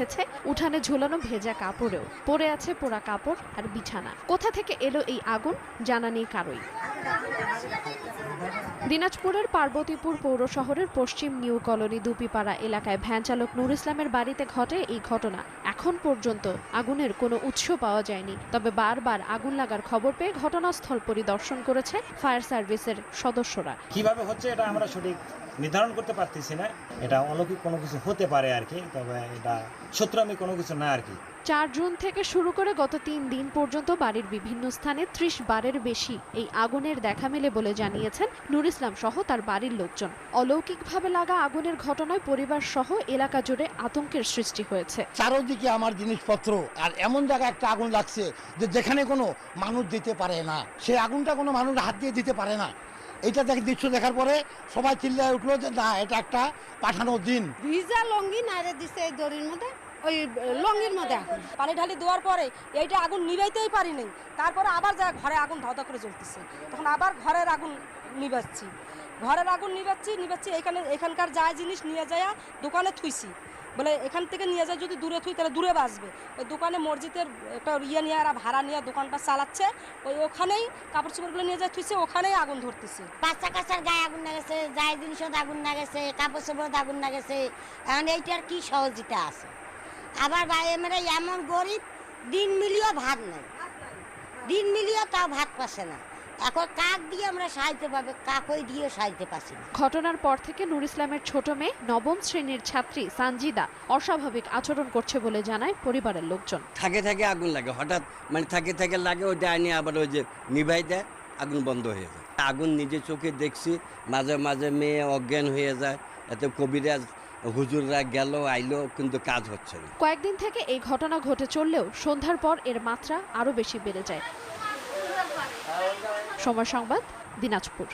উঠেছে, উঠানে ঝুলানো ভেজা কাপড়েও। পড়ে আছে পোড়া কাপড় আর বিছানা। কোথা থেকে এলো এই আগুন, জানা নেই কারোই। দিনাজপুরের পার্বতীপুর পৌর শহরের পশ্চিম নিউ কলোনি দুপিপাড়া এলাকায় ভ্যান চালক নুর ইসলামের বাড়িতে ঘটে এই ঘটনা। এখন পর্যন্ত আগুনের কোনো উৎস পাওয়া যায়নি। তবে বারবার আগুন লাগার খবর পেয়ে ঘটনাস্থল পরিদর্শন করেছে ফায়ার সার্ভিসের সদস্যরা। কীভাবে হচ্ছে এটা আমরা সঠিক নির্ধারণ করতে পারতেছি না। এটা অলৌকিক কোনো কিছু হতে পারে আর কি, তবে এটা সত্য আমি কোনো কিছু না আর কি। চার জুন থেকে শুরু করে গত তিন দিন পর্যন্ত বাড়ির বিভিন্ন স্থানে ত্রিশ বারের বেশি এই আগুনের দেখা মেলে বলে জানিয়েছেন নুর ইসলাম সহ তার বাড়ির লোকজন। অলৌকিকভাবে লাগা আগুনের ঘটনায় পরিবার সহ এলাকা জুড়ে আতঙ্কের সৃষ্টি হয়েছে। চারোদিকে আমার জিনিসপত্র আর এমন জায়গায় একটা আগুন লাগছে যে যেখানে কোনো মানুষ দিতে পারে না। সেই আগুনটা কোনো মানুষ হাত দিয়ে দিতে পারে না। এটা দেখ দৃশ্য দেখার পরে সবাই চিল্লায় উঠল যে না এটা একটা পাঠানোর দিন। ভিজা লঙ্গি নাইরে দিছে এই দড়ির মধ্যে। ওই লঙ্গির মধ্যে আগুন। পানি ঢালি দেওয়ার পরে এইটা আগুন নিভাইতেই পারি নাই। তারপরে আবার যা ঘরে আগুন ধাওতা করে জ্বলতেছে। তখন আবার ঘরের আগুন নিভাচ্ছি। ঘরের আগুন নিভাচ্ছি নিভাচ্ছি এখানে এখানকার যা জিনিস নিয়ে যায় দোকানে থুইছি। বলে এখান থেকে নিয়ে যায় যদি দূরে থুই, তাহলে দূরে বাঁচবে। ওই দোকানে মসজিদের একটা ইয়ে নিয়ে আর ভাড়া নিয়ে দোকানটা চালাচ্ছে। ওই ওখানেই কাপড় চোপড়গুলো নিয়ে যায় থুইছে, ওখানেই আগুন ধরতেছে। বাচ্চা কাচ্চার গায়ে আগুন লাগেছে, যাই জিনিসত আগুন লাগেছে, কাপড় চোপড় আগুন লাগেছে। এখন এইটার কি সহজিতা আছে? আবার ভাই আমরা এমন গরিব দিন মিলিয়েও ভাত নেই। দিন মিলিয়েও তাও ভাত পাচ্ছে না। এখন কাক দিয়ে আমরা সাহায্য পাবে কাকই দিয়ে সাহায্য পাচ্ছি না। ঘটনার পর থেকে নুর ইসলামের ছোট মেয়ে নবম শ্রেণির ছাত্রী সানজিদা অস্বাভাবিক আচরণ করছে বলে জানায় পরিবারের লোকজন। থাকে থাকে আগুন লাগে হঠাৎ মানে থাকে থাকে লাগে ওই আনি আবার ওই যে নিভাই দেয় আগুন বন্ধ হয়ে যায়। আগুন নিজে চোখে দেখছি মাঝে মাঝে মেয়ে অজ্ঞান হয়ে যায় এতে কবিরাজ হুজুররা গেল, আইলো, কিন্তু কাজ হচ্ছে না। কয়েকদিন থেকে এই ঘটনা ঘটে চললেও সন্ধ্যার পর এর মাত্রা আরও বেশি বেড়ে যায়। সময় সংবাদ, দিনাজপুর।